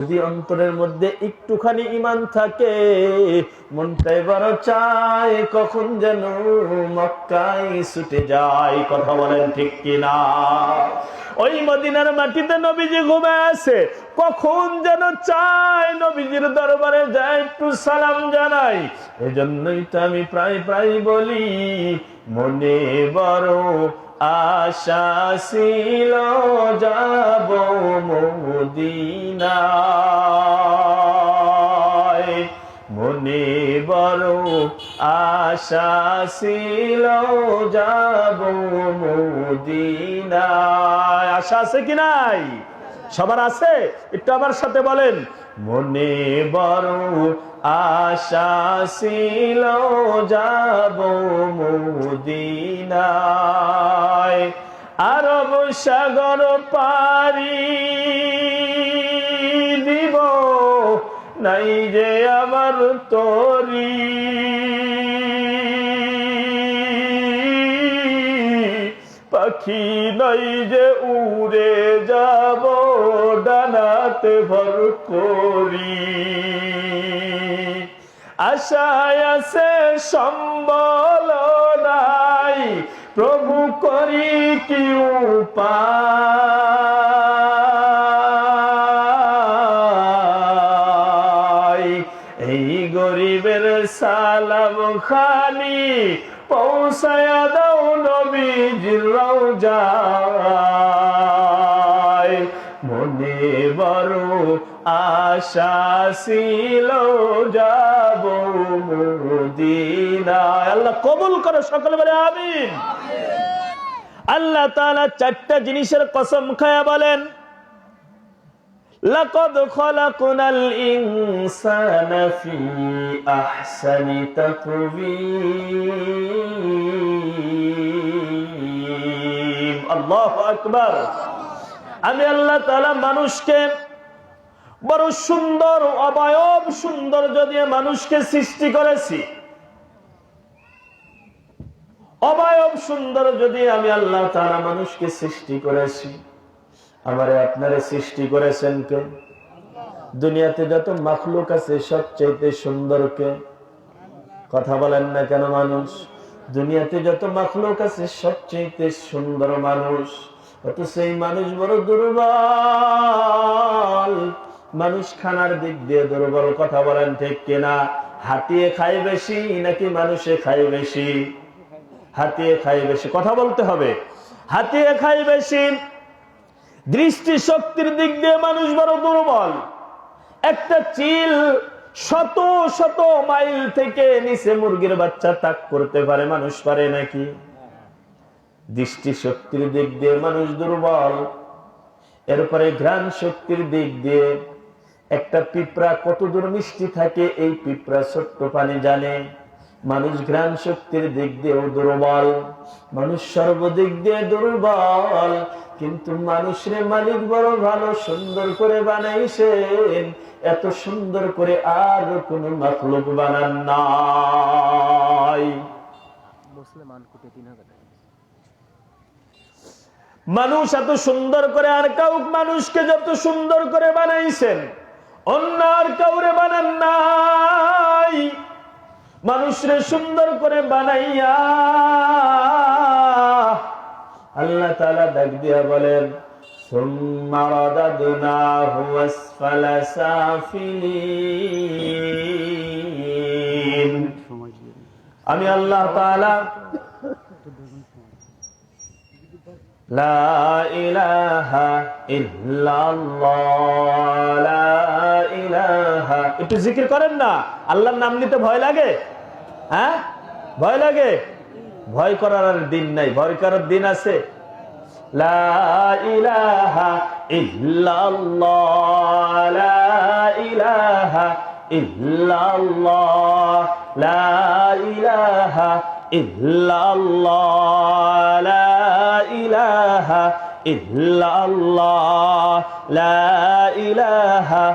যদি অন্তরের মধ্যে একটুখানি ইমান থাকে মনটাই বড় চায় কখন যেন মক্কায় ছুটে যায়। কথা বলেন ঠিক কিনা? ওই মদিনার মাটিতে নবীজি ঘুমে আছে, কখন যেন চায় নবীজির দরবারে যায় একটু সালাম জানাই। এজন্যই তো আমি প্রায় প্রায় বলি, মনে বড় আশা ছিল যাব মদিনায়। মনে বড় আশা ছিল যাব মদিনায়। আশা আছে কি নাই? সবার আছে? একটু আমার সাথে বলেন। মনে বড় আশা ছিল যাব মুদিনায়। আরব সাগর পারি দিব নাই যে আমার তরি। পাখি নাই যে উড়ে যাব, ডানাতে ভর করি। আশায় আছে সম্বল নাই, প্রভু করি কি উপায়? এই গরিবের সালাম খানি পৌঁছায় দাও নবীজির রওজায়। মনে বড় আশা ছিল, যাব মদিনায়। আল্লাহ কবুল করো সকলে বলে, আমিন। আল্লাহ তাআলা চারটা জিনিসের কসম খায়া বলেন। لقد خلقنا الإنسان في أحسن تقويم الله أكبر আমি আল্লাহ তাআলা মানুষকে বড় সুন্দর অবয়ব সৌন্দর্য দিয়ে মানুষকে সৃষ্টি করেছি অবয়ব সৌন্দর্য দিয়ে আমি আল্লাহ তাআলা মানুষকে সৃষ্টি করেছি আমারে আপনারে সৃষ্টি করেছেন কে? দুনিয়াতে যত মাখলুক আছে, সবচাইতে সুন্দর কে? কথা বলেন না কেন মানুষ? দুনিয়াতে যত মাখলুক আছে, সবচাইতে সুন্দর মানুষ। অত সেই মানুষ বড় দুর্বল। মানুষ খানার দিক দিয়ে দুর্বল, কথা বলেন ঠিক কিনা? হাতিয়ে খায় বেশি নাকি মানুষে খায় বেশি? হাতিয়ে খায় বেশি, কথা বলতে হবে। হাতিয়ে খায় বেশি দৃষ্টি শক্তির দিক দিয়ে মানুষ বড় দুর্বল। একটা চিল শত শত মাইল থেকে নিচে মুরগির বাচ্চা তাক করতে পারে, মানুষ পারে নাকি? দৃষ্টি শক্তির দিক দিয়ে মানুষ দুর্বল। এরপরে ঘ্রাণ শক্তির দিক দিয়ে একটা পিঁপড়া কতদূর মিষ্টি থাকে, এই পিঁপড়া ছোট্ট পানি জানে। মানুষ ঘ্রাণ শক্তির দিক দিয়েও দুর্বল মানুষ সর্বদিক দিয়ে দুর্বল। কিন্তু মানুষের মালিক বড় ভালো সুন্দর করে বানাইছেন। এত সুন্দর করে আর কোন মাখলুক বানান নাই। মানুষ এত সুন্দর করে আর কাউ মানুষকে যত সুন্দর করে বানাইছেন অন্য আর কাউরে বানান নাই। মানুষরে সুন্দর করে বানাইয়া আল্লাহ তালা ডাক দিয়া বলেন আমি আল্লাহ তালা লা ইলাহা ইল্লাল্লাহ, লা একটু জিকির করেন না। আল্লাহর নাম নিতে ভয় লাগে? হ্যাঁ? ভয় লাগে? ভয় করার আর দিন নাই। ভয় করার দিন আছে। লা ইলাহা ইল্লাল্লাহ। লা ইলাহা ইল্লাল্লাহ। লা ইলাহা ইল্লাল্লাহ। লা ইলাহা ইল্লাল্লাহ। লা ইলাহা